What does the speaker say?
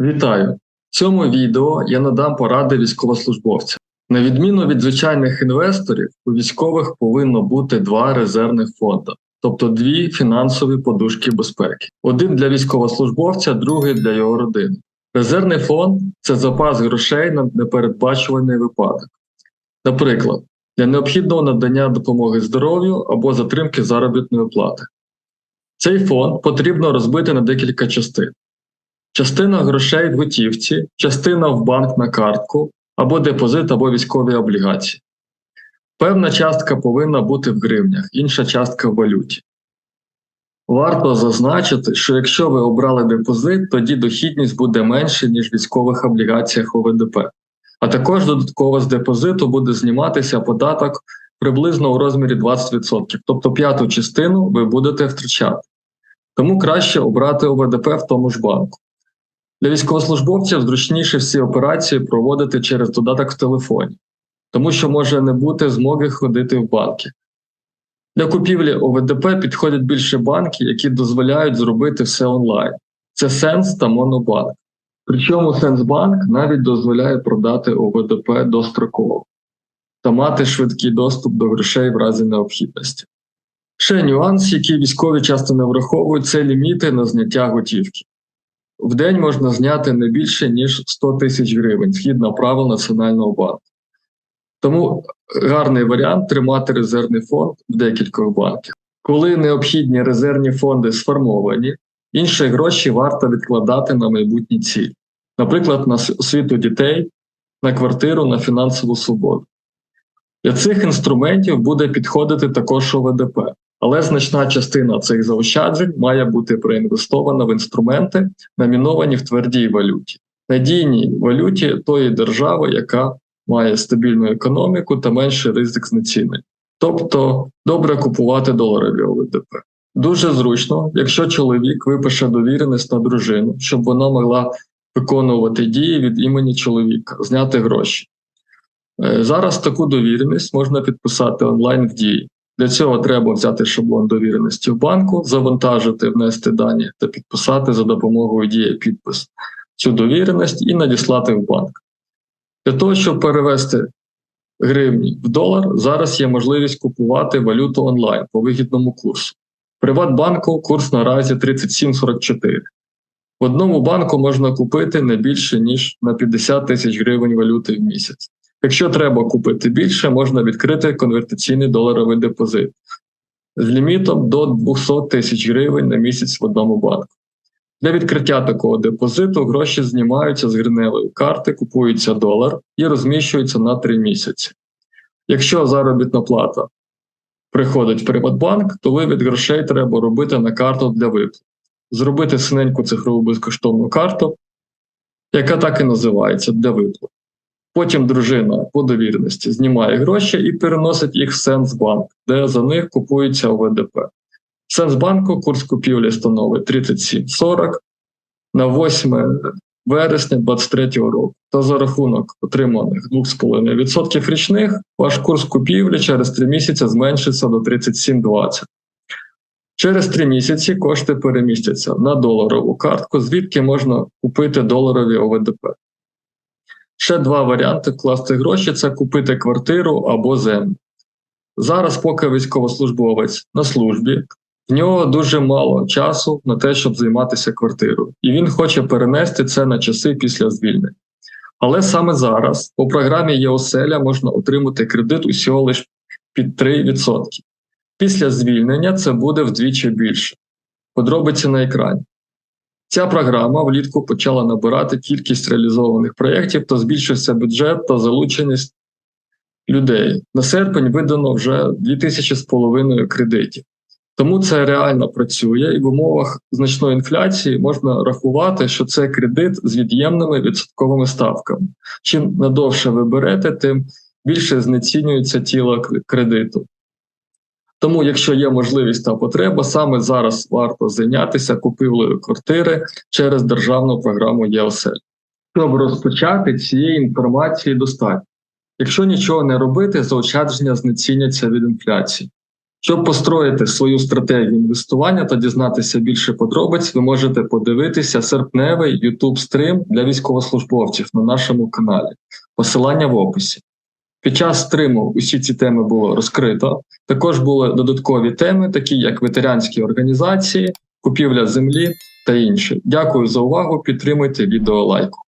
Вітаю! В цьому відео я надам поради військовослужбовцям. На відміну від звичайних інвесторів, у військових повинно бути два резервних фонди, тобто дві фінансові подушки безпеки: один для військовослужбовця, другий для його родини. Резервний фонд це запас грошей на непередбачуваний випадок. Наприклад, для необхідного надання допомоги здоров'ю або затримки заробітної плати. Цей фонд потрібно розбити на декілька частин. Частина грошей в готівці, частина в банк на картку, або депозит, або військові облігації. Певна частка повинна бути в гривнях, інша частка в валюті. Варто зазначити, що якщо ви обрали депозит, тоді дохідність буде менше, ніж в військових облігаціях ОВДП. А також додатково з депозиту буде зніматися податок приблизно у розмірі 20%, тобто п'яту частину ви будете втрачати. Тому краще обрати ОВДП в тому ж банку. Для військовослужбовців зручніше всі операції проводити через додаток в телефоні, тому що може не бути змоги ходити в банки. Для купівлі ОВДП підходять більше банки, які дозволяють зробити все онлайн. Це Сенс та Монобанк. Причому Сенсбанк навіть дозволяє продати ОВДП достроково та мати швидкий доступ до грошей в разі необхідності. Ще нюанс, який військові часто не враховують, це ліміти на зняття готівки. В день можна зняти не більше, ніж 100 тисяч гривень згідно правил Національного банку. Тому гарний варіант тримати резервний фонд в декількох банках. Коли необхідні резервні фонди сформовані, інші гроші варто відкладати на майбутні цілі, наприклад, на освіту дітей, на квартиру, на фінансову свободу. Для цих інструментів буде підходити також ОВДП, але значна частина цих заощаджень має бути проінвестована в інструменти, номіновані в твердій валюті, надійній валюті тої держави, яка має стабільну економіку та менший ризик знецінень. Тобто добре купувати доларові ОВДП. Дуже зручно, якщо чоловік випише довіреність на дружину, щоб вона могла виконувати дії від імені чоловіка, зняти гроші. Е, Зараз таку довіреність можна підписати онлайн в дії. Для цього треба взяти шаблон довіреності в банку, завантажити, внести дані та підписати за допомогою дії підпис цю довіреність і надіслати в банк. Для того, щоб перевести гривні в долар, зараз є можливість купувати валюту онлайн по вигідному курсу. В Приватбанку курс наразі 37,44. В одному банку можна купити не більше, ніж на 50 тисяч гривень валюти в місяць. Якщо треба купити більше, можна відкрити конвертаційний доларовий депозит з лімітом до 200 тисяч гривень на місяць в одному банку. Для відкриття такого депозиту гроші знімаються з гривневої карти, купується долар і розміщуються на 3 місяці. Якщо заробітна плата приходить в Приватбанк, то вивід грошей треба робити на карту для виплат. Зробити синеньку цифрову безкоштовну карту, яка так і називається для виплат. Потім дружина по довіреності знімає гроші і переносить їх в Сенсбанк, де за них купується ОВДП. В Сенсбанку курс купівлі становить 37,40 на 8 вересня 2023 року. Та за рахунок отриманих 2,5% річних ваш курс купівлі через 3 місяці зменшиться до 37,20. Через 3 місяці кошти перемістяться на доларову картку, звідки можна купити доларові ОВДП. Ще два варіанти вкласти гроші це купити квартиру або землю. Зараз, поки військовослужбовець на службі, в нього дуже мало часу на те, щоб займатися квартирою, і він хоче перенести це на часи після звільнення. Але саме зараз по програмі ЄОСЕЛЯ можна отримати кредит усього лише під 3%. Після звільнення це буде вдвічі більше. Подробиці на екрані. Ця програма влітку почала набирати кількість реалізованих проєктів та збільшився бюджет та залученість людей. На серпень видано вже 2000 з половиною кредитів. Тому це реально працює, і в умовах значної інфляції можна рахувати, що це кредит з від'ємними відсотковими ставками. Чим надовше ви берете, тим більше знецінюється тіло кредиту. Тому, якщо є можливість та потреба, саме зараз варто зайнятися купівлею квартири через державну програму ЄОСЕЛь. Щоб розпочати цієї інформації достатньо. Якщо нічого не робити, заощадження знеціняться від інфляції. Щоб построїти свою стратегію інвестування та дізнатися більше подробиць, ви можете подивитися серпневий YouTube стрим для військовослужбовців на нашому каналі. Посилання в описі. Під час стриму усі ці теми було розкрито. Також були додаткові теми, такі як ветеранські організації, купівля землі та інші. Дякую за увагу. Підтримуйте відео лайком.